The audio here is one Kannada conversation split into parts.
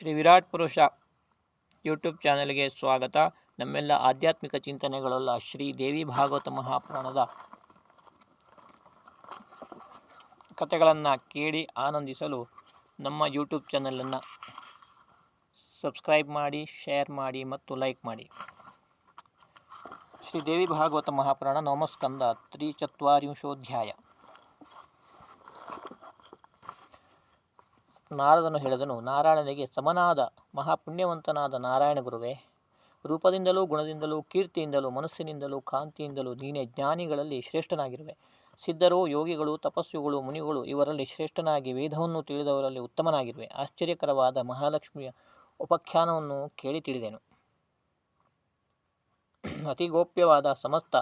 ಶ್ರೀ ವಿರಾಟ್ ಪುರುಷ ಯೂಟ್ಯೂಬ್ ಚಾನೆಲ್ಗೆ ಸ್ವಾಗತ. ನಮ್ಮೆಲ್ಲ ಆಧ್ಯಾತ್ಮಿಕ ಚಿಂತನೆಗಳಲ್ಲ ಶ್ರೀ ದೇವಿ ಭಾಗವತ ಮಹಾಪುರಾಣದ ಕಥೆಗಳನ್ನು ಕೇಳಿ ಆನಂದಿಸಲು ನಮ್ಮ ಯೂಟ್ಯೂಬ್ ಚಾನಲನ್ನು ಸಬ್ಸ್ಕ್ರೈಬ್ ಮಾಡಿ, ಶೇರ್ ಮಾಡಿ ಮತ್ತು ಲೈಕ್ ಮಾಡಿ. ಶ್ರೀ ದೇವಿ ಭಾಗವತ ಮಹಾಪುರಾಣ ನವಮಸ್ಕಂದ ತ್ರಿಚತ್ವಾರಿಂಶೋಧ್ಯಾಯ. ನಾರದನು ಹೇಳಿದನು, ನಾರಾಯಣನಿಗೆ ಸಮನಾದ ಮಹಾಪುಣ್ಯವಂತನಾದ ನಾರಾಯಣ ಗುರುವೇ, ರೂಪದಿಂದಲೂ ಗುಣದಿಂದಲೂ ಕೀರ್ತಿಯಿಂದಲೂ ಮನಸ್ಸಿನಿಂದಲೂ ಕಾಂತಿಯಿಂದಲೂ ನೀನೇ ಜ್ಞಾನಿಗಳಲ್ಲಿ ಶ್ರೇಷ್ಠನಾಗಿರುವೆ. ಸಿದ್ಧರು, ಯೋಗಿಗಳು, ತಪಸ್ವಿಗಳು, ಮುನಿಗಳು ಇವರಲ್ಲಿ ಶ್ರೇಷ್ಠನಾಗಿ ವೇದವನ್ನು ತಿಳಿದವರಲ್ಲಿ ಉತ್ತಮನಾಗಿರುವೆ. ಆಶ್ಚರ್ಯಕರವಾದ ಮಹಾಲಕ್ಷ್ಮಿಯ ಉಪಖ್ಯಾನವನ್ನು ಕೇಳಿ ತಿಳಿದೆನು. ಅತಿ ಗೋಪ್ಯವಾದ ಸಮಸ್ತ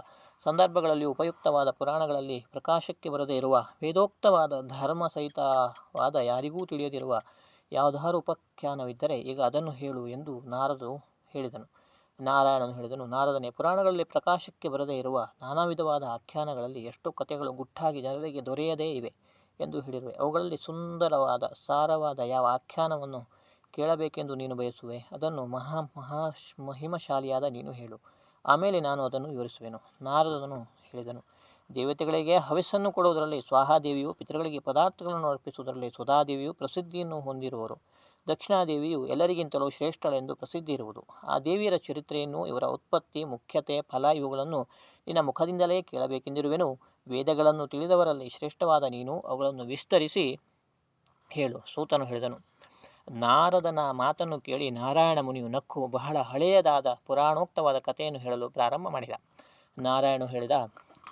ಸಂದರ್ಭಗಳಲ್ಲಿ ಉಪಯುಕ್ತವಾದ ಪುರಾಣಗಳಲ್ಲಿ ಪ್ರಕಾಶಕ್ಕೆ ಬರದೇ ಇರುವ ವೇದೋಕ್ತವಾದ ಧರ್ಮ ಸಹಿತವಾದ ಯಾರಿಗೂ ತಿಳಿಯದಿರುವ ಯಾವುದಾರು ಉಪಾಖ್ಯಾನವಿದ್ದರೆ ಈಗ ಅದನ್ನು ಹೇಳು ಎಂದು ನಾರದು ಹೇಳಿದನು. ನಾರಾಯಣನು ಹೇಳಿದನು, ನಾರದನೇ, ಪುರಾಣಗಳಲ್ಲಿ ಪ್ರಕಾಶಕ್ಕೆ ಬರದೇ ಇರುವ ನಾನಾ ವಿಧವಾದ ಆಖ್ಯಾನಗಳಲ್ಲಿ ಎಷ್ಟೋ ಕಥೆಗಳು ಗುಟ್ಟಾಗಿ ಜನರಿಗೆ ದೊರೆಯದೇ ಇವೆ ಎಂದು ಹೇಳಿರುವೆ. ಅವುಗಳಲ್ಲಿ ಸುಂದರವಾದ, ಸಾರವಾದ ಯಾವ ಆಖ್ಯಾನವನ್ನು ಕೇಳಬೇಕೆಂದು ನೀನು ಬಯಸುವೆ, ಅದನ್ನು ಮಹಾ ಮಹಾ ಮಹಿಮಶಾಲಿಯಾದ ನೀನು ಹೇಳು. ಆಮೇಲೆ ನಾನು ಅದನ್ನು ವಿವರಿಸುವೆನು. ನಾರದನು ಹೇಳಿದನು, ದೇವತೆಗಳಿಗೆ ಹವಿಸ್ಸನ್ನು ಕೊಡುವುದರಲ್ಲಿ ಸ್ವಾಹಾದೇವಿಯು ಪಿತೃಗಳಿಗೆ ಪದಾರ್ಥಗಳನ್ನು ಅರ್ಪಿಸುವುದರಲ್ಲಿ ಸುಧಾದೇವಿಯು ಪ್ರಸಿದ್ಧಿಯನ್ನು ಹೊಂದಿರುವರು. ದಕ್ಷಿಣಾದೇವಿಯು ಎಲ್ಲರಿಗಿಂತಲೂ ಶ್ರೇಷ್ಠಳೆಂದು ಪ್ರಸಿದ್ಧಿ ಇರುವುದು. ಆ ದೇವಿಯರ ಚರಿತ್ರೆಯನ್ನು ಇವರ ಉತ್ಪತ್ತಿ, ಮುಖ್ಯತೆ, ಫಲ ಇವುಗಳನ್ನು ನಿನ್ನ ಮುಖದಿಂದಲೇ ಕೇಳಬೇಕೆಂದಿರುವೆನು. ವೇದಗಳನ್ನು ತಿಳಿದವರಲ್ಲಿ ಶ್ರೇಷ್ಠವಾದ ನೀನು ಅವುಗಳನ್ನು ವಿಸ್ತರಿಸಿ ಹೇಳು, ಸೂತನು ಹೇಳಿದನು. ನಾರದನ ಮಾತನ್ನು ಕೇಳಿ ನಾರಾಯಣ ಮುನಿಯು ನಕ್ಕು ಬಹಳ ಹಳೆಯದಾದ ಪುರಾಣೋಕ್ತವಾದ ಕಥೆಯನ್ನು ಹೇಳಲು ಪ್ರಾರಂಭ ಮಾಡಿದ. ನಾರಾಯಣ ಹೇಳಿದ,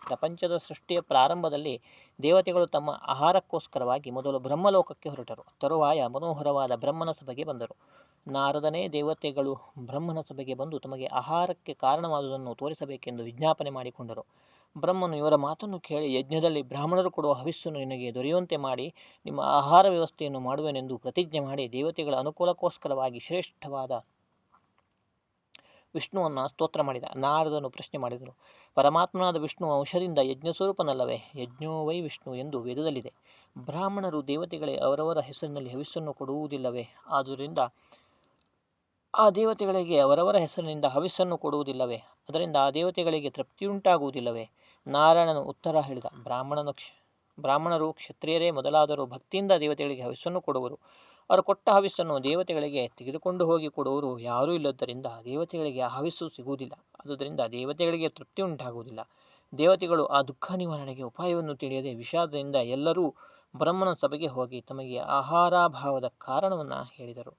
ಪ್ರಪಂಚದ ಸೃಷ್ಟಿಯ ಪ್ರಾರಂಭದಲ್ಲಿ ದೇವತೆಗಳು ತಮ್ಮ ಆಹಾರಕ್ಕೋಸ್ಕರವಾಗಿ ಮೊದಲು ಬ್ರಹ್ಮಲೋಕಕ್ಕೆ ಹೊರಟರು. ತರುವಾಯ ಮನೋಹರವಾದ ಬ್ರಹ್ಮನ ಸಭೆಗೆ ಬಂದರು. ನಾರದನೇ ದೇವತೆಗಳು ಬ್ರಹ್ಮನ ಸಭೆಗೆ ಬಂದು ತಮಗೆ ಆಹಾರಕ್ಕೆ ಕಾರಣವಾದುದನ್ನು ತೋರಿಸಬೇಕೆಂದು ವಿಜ್ಞಾಪನೆ ಮಾಡಿಕೊಂಡರು. ಬ್ರಹ್ಮನು ಇವರ ಮಾತನ್ನು ಕೇಳಿ ಯಜ್ಞದಲ್ಲಿ ಬ್ರಾಹ್ಮಣರು ಕೊಡುವ ಹವಿಸ್ಸನ್ನು ನಿನಗೆ ದೊರೆಯುವಂತೆ ಮಾಡಿ ನಿಮ್ಮ ಆಹಾರ ವ್ಯವಸ್ಥೆಯನ್ನು ಮಾಡುವೆನೆಂದು ಪ್ರತಿಜ್ಞೆ ಮಾಡಿ ದೇವತೆಗಳ ಅನುಕೂಲಕ್ಕೋಸ್ಕರವಾಗಿ ಶ್ರೇಷ್ಠವಾದ ವಿಷ್ಣುವನ್ನು ಸ್ತೋತ್ರ ಮಾಡಿದ. ನಾರದನು ಪ್ರಶ್ನೆ ಮಾಡಿದನು, ಪರಮಾತ್ಮನಾದ ವಿಷ್ಣು ಅಂಶದಿಂದ ಯಜ್ಞಸ್ವರೂಪನಲ್ಲವೇ? ಯಜ್ಞೋ ವೈ ವಿಷ್ಣು ಎಂದು ವೇದದಲ್ಲಿದೆ. ಬ್ರಾಹ್ಮಣರು ದೇವತೆಗಳೇ ಅವರವರ ಹೆಸರಿನಲ್ಲಿ ಹವಿಸ್ಸನ್ನು ಕೊಡುವುದಿಲ್ಲವೇ? ಆದ್ದರಿಂದ ಆ ದೇವತೆಗಳಿಗೆ ಅವರವರ ಹೆಸರಿನಿಂದ ಹವಿಸ್ಸನ್ನು ಕೊಡುವುದಿಲ್ಲವೇ? ಅದರಿಂದ ಆ ದೇವತೆಗಳಿಗೆ ತೃಪ್ತಿಯುಂಟಾಗುವುದಿಲ್ಲವೇ? ನಾರಾಯಣನು ಉತ್ತರ ಹೇಳಿದ, ಬ್ರಾಹ್ಮಣನು ಕ್ಷ, ಬ್ರಾಹ್ಮಣರು ಕ್ಷತ್ರಿಯರೇ ಮೊದಲಾದರೂ ಭಕ್ತಿಯಿಂದ ದೇವತೆಗಳಿಗೆ ಹವಿಸ್ಸನ್ನು ಕೊಡುವರು. ಅವರು ಕೊಟ್ಟ ಹವಿಸ್ಸನ್ನು ದೇವತೆಗಳಿಗೆ ತೆಗೆದುಕೊಂಡು ಹೋಗಿ ಕೊಡುವರು. ಯಾರೂ ಇಲ್ಲದ್ದರಿಂದ ದೇವತೆಗಳಿಗೆ ಆ ಹವಿಸ್ಸು ಸಿಗುವುದಿಲ್ಲ. ಆದುದರಿಂದ ದೇವತೆಗಳಿಗೆ ತೃಪ್ತಿ ಉಂಟಾಗುವುದಿಲ್ಲ. ದೇವತೆಗಳು ಆ ದುಃಖ ನಿವಾರಣೆಗೆ ಉಪಾಯವನ್ನು ತಿಳಿಯದೆ ವಿಷಾದದಿಂದ ಎಲ್ಲರೂ ಬ್ರಹ್ಮನ ಸಭೆಗೆ ಹೋಗಿ ತಮಗೆ ಆಹಾರಾಭಾವದ ಕಾರಣವನ್ನು ಹೇಳಿದರು.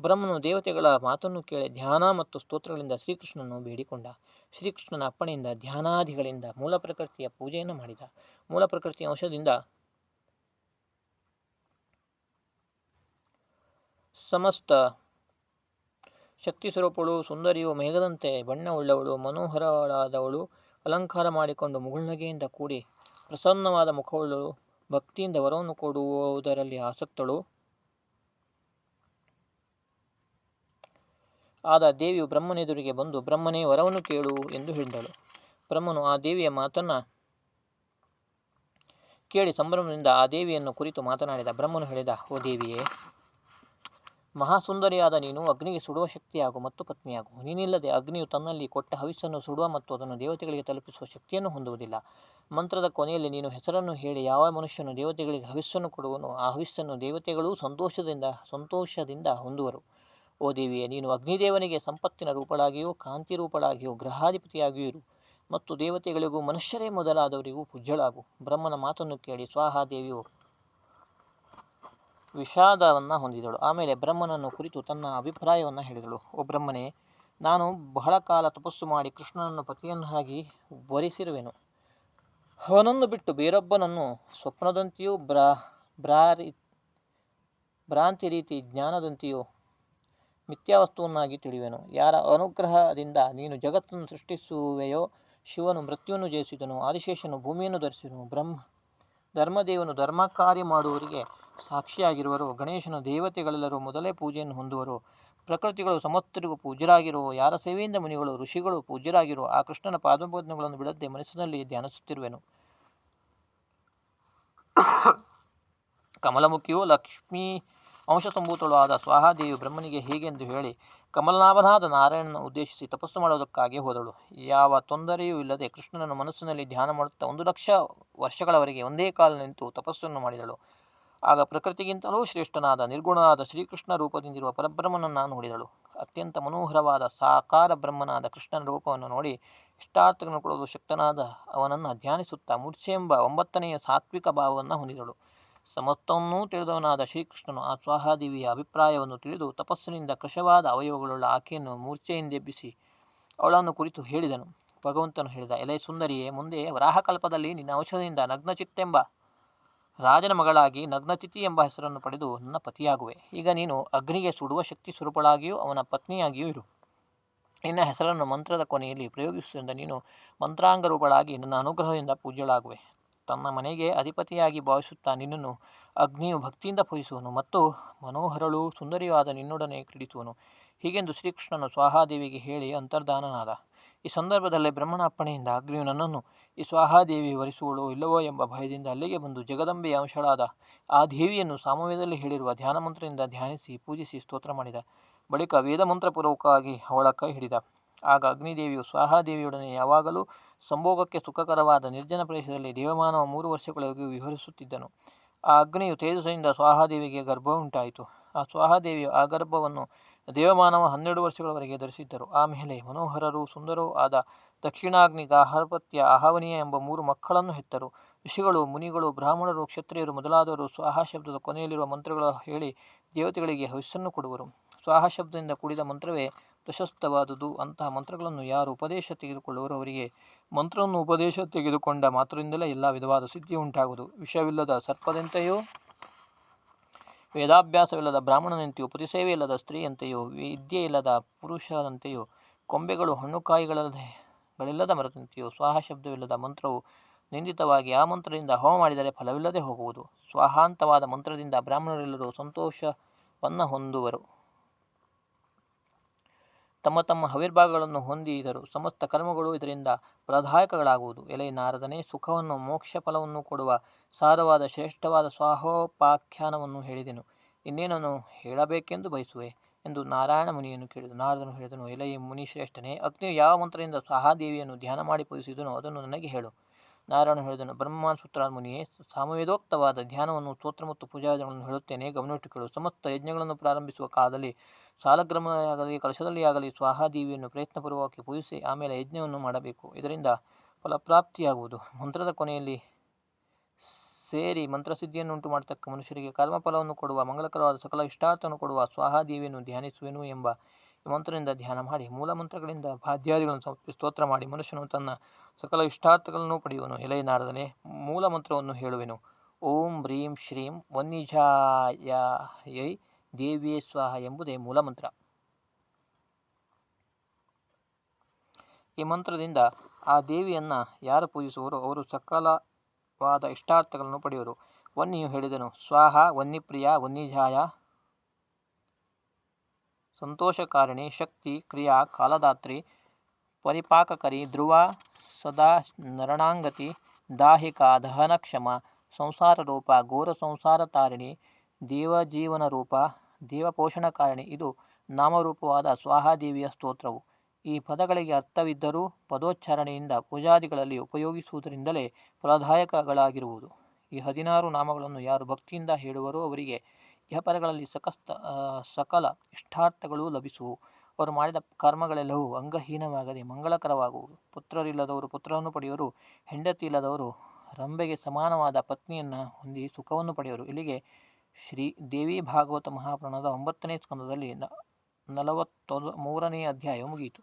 ಬ್ರಹ್ಮನು ದೇವತೆಗಳ ಮಾತನ್ನು ಕೇಳಿ ಧ್ಯಾನ ಮತ್ತು ಸ್ತೋತ್ರಗಳಿಂದ ಶ್ರೀಕೃಷ್ಣನನ್ನು ಬೇಡಿಕೊಂಡ. ಶ್ರೀಕೃಷ್ಣನ ಅಪ್ಪಣೆಯಿಂದ ಧ್ಯಾನಾದಿಗಳಿಂದ ಮೂಲ ಪ್ರಕೃತಿಯ ಪೂಜೆಯನ್ನು ಮಾಡಿದ. ಮೂಲ ಪ್ರಕೃತಿಯ ಅಂಶದಿಂದ ಸಮಸ್ತ ಶಕ್ತಿ ಸ್ವರೂಪಳು ಸುಂದರಿಯು, ಮೇಘದಂತೆ ಬಣ್ಣವುಳ್ಳವಳು, ಮನೋಹರಳಾದವಳು, ಅಲಂಕಾರ ಮಾಡಿಕೊಂಡು ಮುಗುಳ್ನಗೆಯಿಂದ ಕೂಡಿ ಪ್ರಸನ್ನವಾದ ಮುಖವುಳ್ಳಳು, ಭಕ್ತಿಯಿಂದ ವರವನ್ನು ಕೊಡುವುದರಲ್ಲಿ ಆಸಕ್ತಳು. ಆದ ದೇವಿಯು ಬ್ರಹ್ಮನೆದುರಿಗೆ ಬಂದು, ಬ್ರಹ್ಮನೇ, ವರವನ್ನು ಕೇಳು ಎಂದು ಹೇಳಿದಳು. ಬ್ರಹ್ಮನು ಆ ದೇವಿಯ ಮಾತನ್ನು ಕೇಳಿ ಸಂಭ್ರಮದಿಂದ ಆ ದೇವಿಯನ್ನು ಕುರಿತು ಮಾತನಾಡಿದ. ಬ್ರಹ್ಮನು ಹೇಳಿದ, ಓ ದೇವಿಯೇ, ಮಹಾಸುಂದರಿಯಾದ ನೀನು ಅಗ್ನಿಗೆ ಸುಡುವ ಶಕ್ತಿಯಾಗು ಮತ್ತು ಪತ್ನಿಯಾಗು. ನೀನಿಲ್ಲದೆ ಅಗ್ನಿಯು ತನ್ನಲ್ಲಿ ಕೊಟ್ಟ ಹವಿಸ್ಸನ್ನು ಸುಡುವ ಮತ್ತು ಅದನ್ನು ದೇವತೆಗಳಿಗೆ ತಲುಪಿಸುವ ಶಕ್ತಿಯನ್ನು ಹೊಂದುವುದಿಲ್ಲ. ಮಂತ್ರದ ಕೊನೆಯಲ್ಲಿ ನೀನು ಹೆಸರನ್ನು ಹೇಳಿ ಯಾವ ಮನುಷ್ಯನು ದೇವತೆಗಳಿಗೆ ಹವಿಸ್ಸನ್ನು ಕೊಡುವನು, ಆ ಹವಿಸ್ಸನ್ನು ದೇವತೆಗಳೂ ಸಂತೋಷದಿಂದ ಸಂತೋಷದಿಂದ ಹೊಂದುವರು. ಓ ದೇವಿಯೇ ನೀನು ಅಗ್ನಿದೇವನಿಗೆ ಸಂಪತ್ತಿನ ರೂಪಳಾಗಿಯೂ ಕಾಂತಿ ರೂಪಳಾಗಿಯೂ ಗ್ರಹಾಧಿಪತಿಯಾಗಿಯೂ ಇರು ಮತ್ತು ದೇವತೆಗಳಿಗೂ ಮನುಷ್ಯರೇ ಮೊದಲಾದವರಿಗೂ ಪೂಜ್ಯಳಾಗು ಬ್ರಹ್ಮನ ಮಾತನ್ನು ಕೇಳಿ ಸ್ವಾಹಾದೇವಿಯು ವಿಷಾದವನ್ನು ಹೊಂದಿದಳು. ಆಮೇಲೆ ಬ್ರಹ್ಮನನ್ನು ಕುರಿತು ತನ್ನ ಅಭಿಪ್ರಾಯವನ್ನು ಹೇಳಿದಳು. ಓ ಬ್ರಹ್ಮನೇ, ನಾನು ಬಹಳ ಕಾಲ ತಪಸ್ಸು ಮಾಡಿ ಕೃಷ್ಣನನ್ನು ಪತಿಯನ್ನಾಗಿ ವರಿಸಿರುವೆನು. ಅವನನ್ನು ಬಿಟ್ಟು ಬೇರೊಬ್ಬನನ್ನು ಸ್ವಪ್ನದಂತೆಯೂ ಬ್ರಾ ಬ್ರಾರಿ ಭ್ರಾಂತಿ ರೀತಿ ಜ್ಞಾನದಂತೆಯೂ ಮಿಥ್ಯಾವಸ್ತುವನ್ನಾಗಿ ತಿಳಿವೆನು. ಯಾರ ಅನುಗ್ರಹದಿಂದ ನೀನು ಜಗತ್ತನ್ನು ಸೃಷ್ಟಿಸುವೆಯೋ, ಶಿವನು ಮೃತ್ಯುವನ್ನು ಜಯಿಸಿದನು, ಆದಿಶೇಷನು ಭೂಮಿಯನ್ನು ಧರಿಸಿದನು, ಬ್ರಹ್ಮ, ಧರ್ಮದೇವನು ಧರ್ಮ ಕಾರ್ಯ ಮಾಡುವವರಿಗೆ ಸಾಕ್ಷಿಯಾಗಿರುವರು, ಗಣೇಶನು ದೇವತೆಗಳೆಲ್ಲರೂ ಮೊದಲೇ ಪೂಜೆಯನ್ನು ಹೊಂದುವರು, ಪ್ರಕೃತಿಗಳು ಸಮಸ್ತರಿಗೂ ಪೂಜ್ಯರಾಗಿರುವ ಯಾರ ಸೇವೆಯಿಂದ ಮುನಿಗಳು, ಋಷಿಗಳು ಪೂಜ್ಯರಾಗಿರುವ ಆ ಕೃಷ್ಣನ ಪಾದಬೋಧನೆಗಳನ್ನು ಬಿಡದೆ ಮನಸ್ಸಿನಲ್ಲಿ ಧ್ಯಾನಿಸುತ್ತಿರುವೆನು. ಕಮಲಮುಖಿಯು ಲಕ್ಷ್ಮೀ ಅಂಶಸಂಭೂತಳು ಆದ ಸ್ವಾಹಾದೇವಿಯು ಬ್ರಹ್ಮನಿಗೆ ಹೀಗೆಂದು ಹೇಳಿ ಕಮಲನಾಭನಾದ ನಾರಾಯಣನ ಉದ್ದೇಶಿಸಿ ತಪಸ್ಸು ಮಾಡುವುದಕ್ಕಾಗಿ ಹೋದಳು. ಯಾವ ತೊಂದರೆಯೂ ಇಲ್ಲದೆ ಕೃಷ್ಣನನ್ನು ಮನಸ್ಸಿನಲ್ಲಿ ಧ್ಯಾನ ಮಾಡುತ್ತಾ ಒಂದು ಲಕ್ಷ ವರ್ಷಗಳವರೆಗೆ ಒಂದೇ ಕಾಲ ನಿಂತು ತಪಸ್ಸನ್ನು ಮಾಡಿದಳು. ಆಗ ಪ್ರಕೃತಿಗಿಂತಲೂ ಶ್ರೇಷ್ಠನಾದ, ನಿರ್ಗುಣನಾದ ಶ್ರೀಕೃಷ್ಣ ರೂಪದಿಂದಿರುವ ಪರಬ್ರಹ್ಮನನ್ನು ನೋಡಿದಳು. ಅತ್ಯಂತ ಮನೋಹರವಾದ, ಸಾಕಾರ ಬ್ರಹ್ಮನಾದ ಕೃಷ್ಣನ ರೂಪವನ್ನು ನೋಡಿ ಇಷ್ಟಾರ್ಥಗಳನ್ನು ಕೊಡಲು ಶಕ್ತನಾದ ಅವನನ್ನು ಧ್ಯಾನಿಸುತ್ತಾ ಮೂರ್ಛೆ ಎಂಬ ಒಂಬತ್ತನೆಯ ಸಾತ್ವಿಕ ಭಾವವನ್ನು ಹೊಂದಿದಳು. ಸಮಸ್ತವನ್ನೂ ತಿಳಿದವನಾದ ಶ್ರೀಕೃಷ್ಣನು ಆ ಸ್ವಾಹಾದೇವಿಯ ಅಭಿಪ್ರಾಯವನ್ನು ತಿಳಿದು ತಪಸ್ಸಿನಿಂದ ಕೃಶವಾದ ಅವಯವಗಳುಳ್ಳ ಆಕೆಯನ್ನು ಮೂರ್ಛೆಯಿಂದೆಬ್ಬಿಸಿ ಅವಳನ್ನು ಕುರಿತು ಹೇಳಿದನು. ಭಗವಂತನು ಹೇಳಿದ, ಎಲೆ ಸುಂದರಿಯೇ, ಮುಂದೆ ವರಾಹಕಲ್ಪದಲ್ಲಿ ನಿನ್ನ ಔಷಧದಿಂದ ನಗ್ನಚಿತ್ತೆಂಬ ರಾಜನ ಮಗಳಾಗಿ ನಗ್ನಚಿತಿ ಎಂಬ ಹೆಸರನ್ನು ಪಡೆದು ನನ್ನ ಪತಿಯಾಗುವೆ. ಈಗ ನೀನು ಅಗ್ನಿಗೆ ಸುಡುವ ಶಕ್ತಿ ಸ್ವರೂಪಳಾಗಿಯೂ ಅವನ ಪತ್ನಿಯಾಗಿಯೂ ಇರು. ನಿನ್ನ ಹೆಸರನ್ನು ಮಂತ್ರದ ಕೊನೆಯಲ್ಲಿ ಪ್ರಯೋಗಿಸುವುದರಿಂದ ನೀನು ಮಂತ್ರಾಂಗ ರೂಪಳಾಗಿ ನನ್ನ ಅನುಗ್ರಹದಿಂದ ಪೂಜ್ಯಳಾಗುವೆ. ತನ್ನ ಮನೆಗೆ ಅಧಿಪತಿಯಾಗಿ ಭಾವಿಸುತ್ತಾ ನಿನ್ನನ್ನು ಅಗ್ನಿಯು ಭಕ್ತಿಯಿಂದ ಪೂಜಿಸುವನು ಮತ್ತು ಮನೋಹರಳು ಸುಂದರಿಯಾದ ನಿನ್ನೊಡನೆ ಕ್ರೀಡಿಸುವನು. ಹೀಗೆಂದು ಶ್ರೀಕೃಷ್ಣನು ಸ್ವಾಹಾದೇವಿಗೆ ಹೇಳಿ ಅಂತರ್ಧಾನನಾದ. ಈ ಸಂದರ್ಭದಲ್ಲಿ ಬ್ರಹ್ಮನ ಅಪ್ಪಣೆಯಿಂದ ಅಗ್ನಿಯು ನನ್ನನ್ನು ಈ ಸ್ವಾಹಾದೇವಿ ವರಿಸುವಳೋ ಇಲ್ಲವೋ ಎಂಬ ಭಯದಿಂದ ಅಲ್ಲಿಗೆ ಬಂದು ಜಗದಂಬೆಯ ಅಂಶಳಾದ ಆ ದೇವಿಯನ್ನು ಸಾಮವೇದದಲ್ಲಿ ಹೇಳಿರುವ ಧ್ಯಾನ ಮಂತ್ರದಿಂದ ಧ್ಯಾನಿಸಿ ಪೂಜಿಸಿ ಸ್ತೋತ್ರ ಮಾಡಿದ. ಬಳಿಕ ವೇದ ಮಂತ್ರಪೂರ್ವಕವಾಗಿ ಅವಳ ಕೈ ಹಿಡಿದ. ಆಗ ಅಗ್ನಿದೇವಿಯು ಸ್ವಾಹಾದೇವಿಯೊಡನೆ ಯಾವಾಗಲೂ ಸಂಭೋಗಕ್ಕೆ ಸುಖಕರವಾದ ನಿರ್ಜನ ಪ್ರದೇಶದಲ್ಲಿ ದೇವಮಾನವ ಮೂರು ವರ್ಷಗಳವರೆಗೂ ವಿಹರಿಸುತ್ತಿದ್ದನು. ಆ ಅಗ್ನಿಯು ತೇಜಸ್ಸಿನಿಂದ ಸ್ವಾಹಾದೇವಿಗೆ ಗರ್ಭ ಉಂಟಾಯಿತು ಆ ಸ್ವಾಹಾದೇವಿಯು ಆ ಗರ್ಭವನ್ನು ದೇವಮಾನವ ಹನ್ನೆರಡು ವರ್ಷಗಳವರೆಗೆ ಧರಿಸಿದ್ದರು. ಆಮೇಲೆ ಮನೋಹರರು ಸುಂದರವೂ ಆದ ದಕ್ಷಿಣಾಗ್ನಿ ಗಾರ್ಹಪತ್ಯ ಆಹವನೀಯ ಎಂಬ ಮೂರು ಮಕ್ಕಳನ್ನು ಹೆತ್ತರು. ಋಷಿಗಳು, ಮುನಿಗಳು, ಬ್ರಾಹ್ಮಣರು, ಕ್ಷತ್ರಿಯರು ಮೊದಲಾದವರು ಸ್ವಾಹಾ ಶಬ್ದದ ಕೊನೆಯಲ್ಲಿರುವ ಮಂತ್ರಗಳ ಹೇಳಿ ದೇವತೆಗಳಿಗೆ ಹವಿಸ್ಸನ್ನು ಕೊಡುವರು. ಸ್ವಾಹಾ ಶಬ್ದದಿಂದ ಕೂಡಿದ ಮಂತ್ರವೇ ಪ್ರಶಸ್ತವಾದುದು. ಅಂತಹ ಮಂತ್ರಗಳನ್ನು ಯಾರು ಉಪದೇಶ ತೆಗೆದುಕೊಳ್ಳುವರೋ ಅವರಿಗೆ ಮಂತ್ರವನ್ನು ಉಪದೇಶ ತೆಗೆದುಕೊಂಡ ಮಾತ್ರದಿಂದಲೇ ಎಲ್ಲ ವಿಧವಾದ ಸಿದ್ಧಿ ಉಂಟಾಗುವುದು. ವಿಷವಿಲ್ಲದ ಸರ್ಪದಂತೆಯೋ, ವೇದಾಭ್ಯಾಸವಿಲ್ಲದ ಬ್ರಾಹ್ಮಣನಂತೆಯೋ ಪತಿಸೇವೆ ಇಲ್ಲದ ಸ್ತ್ರೀಯಂತೆಯೋ ವಿದ್ಯೆ ಇಲ್ಲದ ಪುರುಷರಂತೆಯೋ, ಕೊಂಬೆಗಳು ಹಣ್ಣುಕಾಯಿಗಳಲ್ಲದೆ ಗಳಿಲ್ಲದ ಮರದಂತೆಯೋ, ಸ್ವಾಹ ಶಬ್ದವಿಲ್ಲದ ಮಂತ್ರವು ನಿಂದಿತವಾಗಿ ಆ ಮಂತ್ರದಿಂದ ಹೋಮ ಮಾಡಿದರೆ ಫಲವಿಲ್ಲದೆ ಹೋಗುವುದು. ಸ್ವಾಹಾಂತವಾದ ಮಂತ್ರದಿಂದ ಬ್ರಾಹ್ಮಣರೆಲ್ಲರೂ ಸಂತೋಷವನ್ನು ಹೊಂದುವರು. ತಮ್ಮ ತಮ್ಮ ಹವಿರ್ಭಾಗಗಳನ್ನು ಹೊಂದಿದರು ಸಮಸ್ತ ಕರ್ಮಗಳು ಇದರಿಂದ ಫಲದಾಯಕಗಳಾಗುವುದು. ಎಲೆ ನಾರದನೇ, ಸುಖವನ್ನು ಮೋಕ್ಷ ಫಲವನ್ನು ಕೊಡುವ ಸಾರವಾದ, ಶ್ರೇಷ್ಠವಾದ ಸ್ವಾಹೋಪಾಖ್ಯಾನವನ್ನು ಹೇಳಿದೆನು. ಇನ್ನೇನನ್ನು ಹೇಳಬೇಕೆಂದು ಬಯಸುವೆ? ಎಂದು ನಾರಾಯಣ ಮುನಿಯನ್ನು ಕೇಳಿದನು. ನಾರದನು ಹೇಳಿದನು, ಎಲೆ ಮುನಿ ಶ್ರೇಷ್ಠನೇ ಅಗ್ನಿಯು ಯಾವ ಮಂತ್ರದಿಂದ ಸಹಾದೇವಿಯನ್ನು ಧ್ಯಾನ ಮಾಡಿ ಪೂಜಿಸಿದನು ಅದನ್ನು ನನಗೆ ಹೇಳು. ನಾರಾಯಣ ಹೇಳಿದನು, ಬ್ರಹ್ಮಾನ್ ಸೂತ್ರ ಮುನಿಯೇ, ಸಾಮವೇದೋಕ್ತವಾದ ಧ್ಯಾನವನ್ನು ಸ್ತೋತ್ರ ಮತ್ತು ಪೂಜಾದಿಗಳನ್ನು ಹೇಳುತ್ತೇನೆ. ಗಮನಿಟ್ಟುಕೊಳ್ಳು ಸಮಸ್ತ ಯಜ್ಞಗಳನ್ನು ಪ್ರಾರಂಭಿಸುವ ಕಾಲದಲ್ಲಿ ಸಾಲಗ್ರಾಮದಲ್ಲಿ ಕಲಶದಲ್ಲಿ ಆಗಲಿ ಸ್ವಾಹಾದೇವಿಯನ್ನು ಪ್ರಯತ್ನಪೂರ್ವಕವಾಗಿ ಪೂಜಿಸಿ ಆಮೇಲೆ ಯಜ್ಞವನ್ನು ಮಾಡಬೇಕು. ಇದರಿಂದ ಫಲಪ್ರಾಪ್ತಿಯಾಗುವುದು. ಮಂತ್ರದ ಕೊನೆಯಲ್ಲಿ ಸೇರಿ ಮಂತ್ರಸಿದ್ಧಿಯನ್ನುಂಟು ಮಾಡತಕ್ಕ ಮನುಷ್ಯರಿಗೆ ಕರ್ಮಫಲವನ್ನು ಕೊಡುವ, ಮಂಗಳಕರವಾದ ಸಕಲ ಇಷ್ಟಾರ್ಥವನ್ನು ಕೊಡುವ ಸ್ವಾಹಾದೇವಿಯನ್ನು ಧ್ಯಾನಿಸುವೆನು ಎಂಬ ಮಂತ್ರದಿಂದ ಧ್ಯಾನ ಮಾಡಿ, ಮೂಲ ಮಂತ್ರಗಳಿಂದ ಸಮರ್ಪಿಸಿ ಸ್ತೋತ್ರ ಮಾಡಿ, ಮನುಷ್ಯನು ತನ್ನ ಸಕಲ ಇಷ್ಟಾರ್ಥಗಳನ್ನು ಪಡೆಯುವನು. ಎಲೆ ನಾರದನೆ, ಮೂಲ ಮಂತ್ರವನ್ನು ಹೇಳುವೆನು. ಓಂ ಬ್ರೀಂ ಶ್ರೀಂ ವನ್ನಿಜಾಯೈ. ದೇವಿಯೇ ಸ್ವಾಹ ಎಂಬುದೇ ಮೂಲಮಂತ್ರ ಈ ಮಂತ್ರದಿಂದ ಆ ದೇವಿಯನ್ನು ಯಾರು ಪೂಜಿಸುವರೋ ಅವರು ಸಕಲವಾದ ಇಷ್ಟಾರ್ಥಗಳನ್ನು ಪಡೆಯುವರು. ವನ್ನಿಯು ಹೇಳಿದನು, ಸ್ವಾಹ, ವನ್ನಿಪ್ರಿಯ, ವನ್ನಿಜಾಯ, ಸಂತೋಷಕಾರಿಣಿ, ಶಕ್ತಿ, ಕ್ರಿಯಾ, ಕಾಲದಾತ್ರಿ, ಪರಿಪಾಕಕರಿ, ಧ್ರುವ, ಸದಾ ನರಣಾಂಗತಿ, ದಾಹಿಕ, ದಹನಕ್ಷಮ ಸಂಸಾರ ರೂಪ ಘೋರ ಸಂಸಾರ ತಾರಿಣಿ ದೇವಜೀವನ ರೂಪ ದೇವಪೋಷಣಕಾರಿಣಿ ಇದು ನಾಮರೂಪವಾದ ಸ್ವಾಹಾದೇವಿಯ ಸ್ತೋತ್ರವು. ಈ ಪದಗಳಿಗೆ ಅರ್ಥವಿದ್ದರೂ ಪದೋಚ್ಚಾರಣೆಯಿಂದ ಪೂಜಾದಿಗಳಲ್ಲಿ ಉಪಯೋಗಿಸುವುದರಿಂದಲೇ ಫಲದಾಯಕಗಳಾಗಿರುವುದು. ಈ ಹದಿನಾರು ನಾಮಗಳನ್ನು ಯಾರು ಭಕ್ತಿಯಿಂದ ಹೇಳುವರೋ ಅವರಿಗೆ ಇಹಪರಗಳಲ್ಲಿ ಸಕಸ್ತ ಸಕಲ ಇಷ್ಟಾರ್ಥಗಳು ಲಭಿಸುವು. ಅವರು ಮಾಡಿದ ಕರ್ಮಗಳೆಲ್ಲವೂ ಅಂಗಹೀನವಾಗದೆ ಮಂಗಳಕರವಾಗುವುದು. ಪುತ್ರರಿಲ್ಲದವರು ಪುತ್ರವನ್ನು ಪಡೆಯುವರು ಹೆಂಡತಿ ಇಲ್ಲದವರು ರಂಬೆಗೆ ಸಮಾನವಾದ ಪತ್ನಿಯನ್ನು ಹೊಂದಿ ಸುಖವನ್ನು ಪಡೆಯುವರು. ಇಲ್ಲಿಗೆ ಶ್ರೀ ದೇವಿ ಭಾಗವತ ಮಹಾಪುರಾಣದ ಒಂಬತ್ತನೇ ಸ್ಕಂದದಲ್ಲಿ ನ ಮೂರನೆಯ ಮೂರನೇ ಅಧ್ಯಾಯವು ಮುಗಿಯಿತು